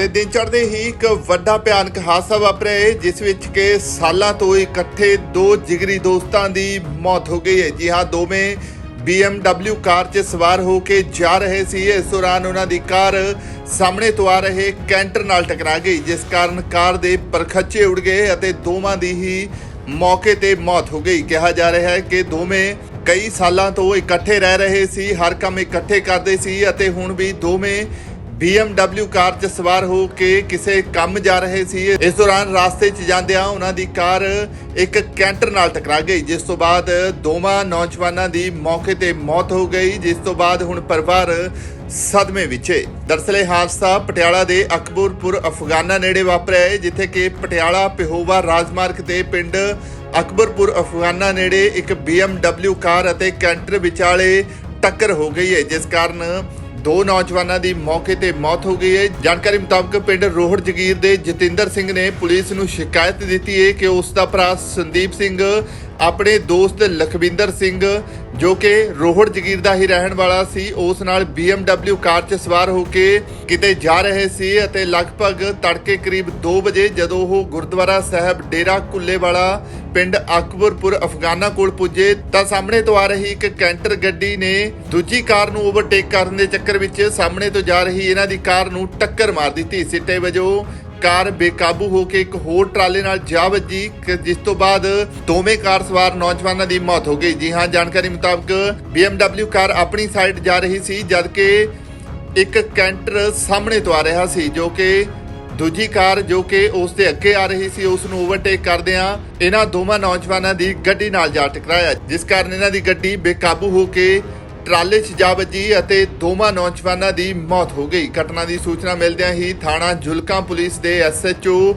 ਤੇ ਦਿਨ ਚੜ੍ਹਦੇ ਹੀ ਇੱਕ ਵੱਡਾ ਭਿਆਨਕ ਹਾਦਸਾ ਵਾਪਰਿਆ ਹੈ, ਜਿਸ ਵਿੱਚ ਕਿ ਸਾਲਾਂ ਤੋਂ ਇਕੱਠੇ ਦੋ ਜਿਗਰੀ ਦੋਸਤਾਂ ਦੀ ਮੌਤ ਹੋ ਗਈ ਹੈ। ਜੀ ਹਾਂ, ਦੋਵੇਂ BMW ਕਾਰ 'ਚ ਸਵਾਰ ਹੋ ਕੇ ਜਾ ਰਹੇ ਸੀ। ਇਸ ਦੌਰਾਨ ਉਹਨਾਂ ਦੀ ਕਾਰ ਸਾਹਮਣੇ ਤੋਂ ਆ ਰਹੇ ਕੈਂਟਰ ਨਾਲ ਟਕਰਾ ਗਈ, ਜਿਸ ਕਾਰਨ ਕਾਰ ਦੇ ਪਰਖੱਚੇ ਉੱਡ ਗਏ ਅਤੇ ਦੋਵਾਂ ਦੀ ਹੀ ਮੌਕੇ ਤੇ ਮੌਤ ਹੋ ਗਈ। ਕਿਹਾ ਜਾ ਰਿਹਾ ਹੈ ਕਿ ਦੋਵੇਂ ਕਈ ਸਾਲਾਂ ਤੋਂ ਇਕੱਠੇ ਰਹਿ ਰਹੇ ਸੀ, ਹਰ ਕੰਮ ਇਕੱਠੇ ਕਰਦੇ ਸੀ ਅਤੇ ਹੁਣ ਵੀ ਦੋਵੇਂ BMW ਕਾਰ 'ਚ ਸਵਾਰ ਹੋ ਕੇ ਕਿਸੇ ਕੰਮ ਜਾ ਰਹੇ ਸੀ। ਇਸ ਦੌਰਾਨ ਰਾਸਤੇ 'ਚ ਜਾਂਦਿਆਂ ਉਹਨਾਂ ਦੀ ਕਾਰ ਇੱਕ ਕੈਂਟਰ ਨਾਲ ਟਕਰਾ ਗਈ, ਜਿਸ ਤੋਂ ਬਾਅਦ ਦੋਵਾਂ ਨੌਜਵਾਨਾਂ ਦੀ ਮੌਕੇ ਤੇ ਮੌਤ ਹੋ ਗਈ, ਜਿਸ ਤੋਂ ਬਾਅਦ ਹੁਣ ਪਰਿਵਾਰ ਸਦਮੇ ਵਿੱਚ ਹੈ। ਦਰਅਸਲ ਇਹ ਹਾਦਸਾ ਪਟਿਆਲਾ ਦੇ ਅਕਬਰਪੁਰ ਅਫਗਾਨਾ ਨੇੜੇ ਵਾਪਰਿਆ ਹੈ, ਜਿੱਥੇ ਕਿ ਪਟਿਆਲਾ ਪਿਹੋਵਾ ਰਾਜਮਾਰਗ ਤੇ ਪਿੰਡ ਅਕਬਰਪੁਰ ਅਫਗਾਨਾ ਨੇੜੇ ਇੱਕ BMW ਕਾਰ ਅਤੇ ਕੈਂਟਰ ਵਿਚਾਲੇ ਟੱਕਰ ਹੋ ਗਈ ਹੈ, ਜਿਸ ਕਾਰਨ ਦੋ ਨੌਜਵਾਨਾਂ ਦੀ ਮੌਕੇ ਤੇ ਮੌਤ ਹੋ ਗਈ ਹੈ। ਜਾਣਕਾਰੀ ਮੁਤਾਬਕ ਪਿੰਡ ਰੋਹੜ ਜਗੀਰ ਦੇ ਜਤਿੰਦਰ ਸਿੰਘ ਨੇ ਪੁਲਿਸ ਨੂੰ ਸ਼ਿਕਾਇਤ ਦਿੱਤੀ ਹੈ ਕਿ ਉਸ ਦਾ ਭਰਾ ਸੰਦੀਪ ਸਿੰਘ, ਆਪਣੇ ਦੋਸਤ ਲਖਵਿੰਦਰ ਸਿੰਘ ਜੋ ਕਿ ਰੋਹੜ ਜਗੀਰ ਦਾ ਹੀ ਰਹਿਣ ਵਾਲਾ ਸੀ, ਉਸ ਨਾਲ BMW ਕਾਰ 'ਚ ਸਵਾਰ ਹੋ ਕੇ ਕਿਤੇ ਜਾ ਰਹੇ ਸੀ ਅਤੇ ਲਗਭਗ ਤੜਕੇ ਕਰੀਬ 2 ਵਜੇ ਜਦੋਂ ਉਹ ਗੁਰਦੁਆਰਾ ਸਾਹਿਬ ਡੇਰਾ ਕੁੱਲੇਵਾਲਾ ਪਿੰਡ ਅਕਬਰਪੁਰ, ਅਫਗਾਨਾ ਕੋਲ ਪੁੱਜੇ ਤਾਂ ਸਾਹਮਣੇ ਤੋਂ ਆ ਰਹੀ ਇੱਕ ਕੈਂਟਰ ਗੱਡੀ ਨੇ ਦੂਜੀ ਕਾਰ ਨੂੰ ਓਵਰਟੇਕ ਕਰਨ ਦੇ ਚੱਕਰ ਵਿੱਚ ਸਾਹਮਣੇ ਤੋਂ ਜਾ ਰਹੀ ਇਹਨਾਂ ਦੀ ਕਾਰ ਨੂੰ ਟੱਕਰ ਮਾਰ ਦਿੱਤੀ। ਸਿੱਟੇ ਵਜੋਂ ਕਾਰ ਬੇਕਾਬੂ ਹੋ ਕੇ ਇੱਕ ਹੋਰ ਟਰਾਲੇ ਨਾਲ ਜਾ ਵੱਜੀ ਜਿਸ ਤੋਂ ਬਾਅਦ ਦੋਵੇਂ ਕਾਰ ਸਵਾਰ ਨੌਜਵਾਨਾਂ ਦੀ ਮੌਤ ਹੋ ਗਈ। ਜੀ ਹਾਂ, ਜਾਣਕਾਰੀ ਮੁਤਾਬਕ BMW ਕਾਰ ਆਪਣੀ ਸਾਈਡ ਜਾ ਰਹੀ ਸੀ, ਜਦਕਿ ਇੱਕ ਕੈਂਟਰ ਸਾਹਮਣੇ ਤੋਂ ਆ ਰਿਹਾ ਸੀ, ਜੋ ਕਿ ਦੂਜੀ ਕਾਰ ਜੋ ਕਿ ਉਸ ਦੇ ਅੱਗੇ ਆ ਰਹੀ ਸੀ, ਉਸ ਨੂੰ ਓਵਰਟੇਕ ਕਰਦਿਆਂ ਇਹਨਾਂ ਦੋਵਾਂ ਨੌਜਵਾਨਾਂ ਦੀ ਗੱਡੀ ਨਾਲ ਜਾ ਟਕਰਾਇਆ। ਜਿਸ ਕਾਰਨ ਇਹਨਾਂ ਦੀ ਗੱਡੀ ਬੇਕਾਬੂ ਹੋ ਕੇ ਟਰਾਲੇ 'ਚ ਜਾ ਵੱਜੀ ਅਤੇ ਦੋਵਾਂ ਨੌਜਵਾਨਾਂ ਦੀ ਮੌਤ ਹੋ ਗਈ। ਘਟਨਾ ਦੀ ਸੂਚਨਾ ਮਿਲਦਿਆਂ ਹੀ ਥਾਣਾ ਜੁਲਕਾ ਪੁਲਿਸ ਦੇ ਐਸਐਚਓ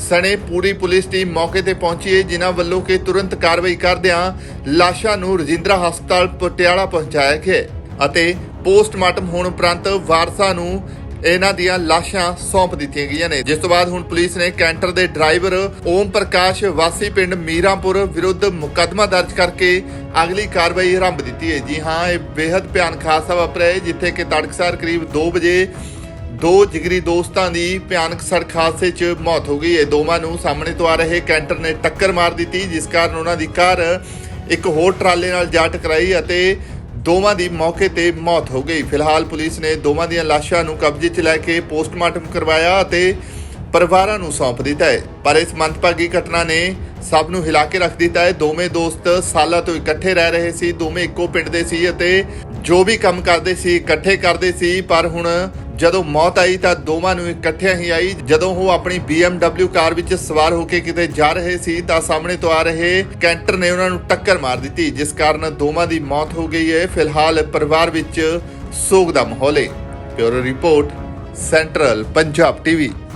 ਸਣੇ ਪੂਰੀ ਪੁਲਿਸ ਟੀਮ ਮੌਕੇ ਤੇ ਪਹੁੰਚੀ ਹੈ, ਜਿਨ੍ਹਾਂ ਵੱਲੋਂ ਕਿ ਤੁਰੰਤ ਕਾਰਵਾਈ ਕਰਦਿਆਂ ਲਾਸ਼ਾਂ ਨੂੰ ਰਜਿੰਦਰਾ ਹਸਪਤਾਲ ਪਟਿਆਲਾ ਪਹੁੰਚਾਇਆ ਗਿਆ ਅਤੇ ਪੋਸਟਮਾਰਟਮ ਹੋਣ ਉਪਰੰਤ ਵਾਰਸਾਂ ਨੂੰ ਇਹਨਾਂ ਦੀਆਂ ਲਾਸ਼ਾਂ ਸੌਂਪ ਦਿੱਤੀਆਂ ਗਈਆਂ ਨੇ। ਜਿਸ ਤੋਂ ਬਾਅਦ ਹੁਣ ਪੁਲਿਸ ਨੇ ਕੈਂਟਰ ਦੇ ਡਰਾਈਵਰ ਓਮ ਪ੍ਰਕਾਸ਼ ਵਾਸੀ ਪਿੰਡ ਮੀਰਾਂਪੁਰ ਵਿਰੁੱਧ ਮੁਕੱਦਮਾ ਦਰਜ ਕਰਕੇ ਅਗਲੀ ਕਾਰਵਾਈ ਆਰੰਭ ਦਿੱਤੀ ਹੈ। ਜੀ ਹਾਂ, ਇਹ ਬੇहद ਭਿਆਨਕ ਹਾਦਸਾ ਵਾਪਰਿਆ ਹੈ, ਜਿੱਥੇ ਕਿ ਤੜਕਸਾਰ ਕਰੀਬ 2 ਵਜੇ ਦੋ ਜਿਗਰੀ ਦੋਸਤਾਂ ਦੀ ਭਿਆਨਕ ਸੜਕ ਹਾਦਸੇ 'ਚ ਮੌਤ ਹੋ ਗਈ ਹੈ। ਦੋਵਾਂ ਨੂੰ ਸਾਹਮਣੇ ਤੋਂ ਆ ਰਹੇ ਕੈਂਟਰ ਨੇ ਟੱਕਰ ਮਾਰ ਦਿੱਤੀ, ਜਿਸ ਕਾਰਨ ਉਹਨਾਂ ਦੀ ਕਾਰ ਇੱਕ ਹੋਰ ਟਰਾਲੇ ਨਾਲ ਜਾ ਟਕਰਾਈ ਅਤੇ ਦੋਵਾਂ ਦੀ ਮੌਕੇ ਤੇ ਮੌਤ ਹੋ ਗਈ। ਫਿਲਹਾਲ ਪੁਲਿਸ ਨੇ ਦੋਵਾਂ ਦੀਆਂ ਲਾਸ਼ਾਂ ਨੂੰ ਕਬਜ਼ੇ 'ਚ ਲੈ ਕੇ ਪੋਸਟਮਾਰਟਮ ਕਰਵਾਇਆ ਅਤੇ ਪਰਿਵਾਰਾਂ ਨੂੰ ਸੌਂਪ ਦਿੱਤਾ ਹੈ। ਪਰ ਇਸ ਮੰਦਭਾਗੀ ਘਟਨਾ ਨੇ ਸਭ ਨੂੰ ਹਿਲਾ ਕੇ ਰੱਖ ਦਿੱਤਾ ਹੈ। ਦੋਵੇਂ ਦੋਸਤ ਸਾਲਾਂ ਤੋਂ ਇਕੱਠੇ ਰਹਿ ਰਹੇ ਸੀ, ਦੋਵੇਂ ਇੱਕੋ ਪਿੰਡ ਦੇ ਸੀ ਅਤੇ ਜੋ ਵੀ ਕੰਮ ਕਰਦੇ ਸੀ, ਇਕੱਠੇ ਕਰਦੇ ਸੀ। ਪਰ ਹੁਣ ਜਦੋਂ ਮੌਤ ਆਈ ਤਾਂ ਦੋਵਾਂ ਨੂੰ ਇਕੱਠਿਆਂ ਹੀ ਆਈ। ਜਦੋਂ ਉਹ ਆਪਣੀ BMW ਕਾਰ ਵਿੱਚ ਸਵਾਰ ਹੋ ਕੇ ਕਿਤੇ ਜਾ ਰਹੇ ਸੀ ਤਾਂ ਸਾਹਮਣੇ ਤੋਂ ਆ ਰਹੇ ਕੈਂਟਰ ਨੇ ਉਹਨਾਂ ਨੂੰ ਟੱਕਰ ਮਾਰ ਦਿੱਤੀ, ਜਿਸ ਕਾਰਨ ਦੋਵਾਂ ਦੀ ਮੌਤ ਹੋ ਗਈ ਹੈ। ਫਿਲਹਾਲ ਪਰਿਵਾਰ ਵਿੱਚ ਸੋਗ ਦਾ ਮਾਹੌਲ ਹੈ। Bureau report, central Punjab TV.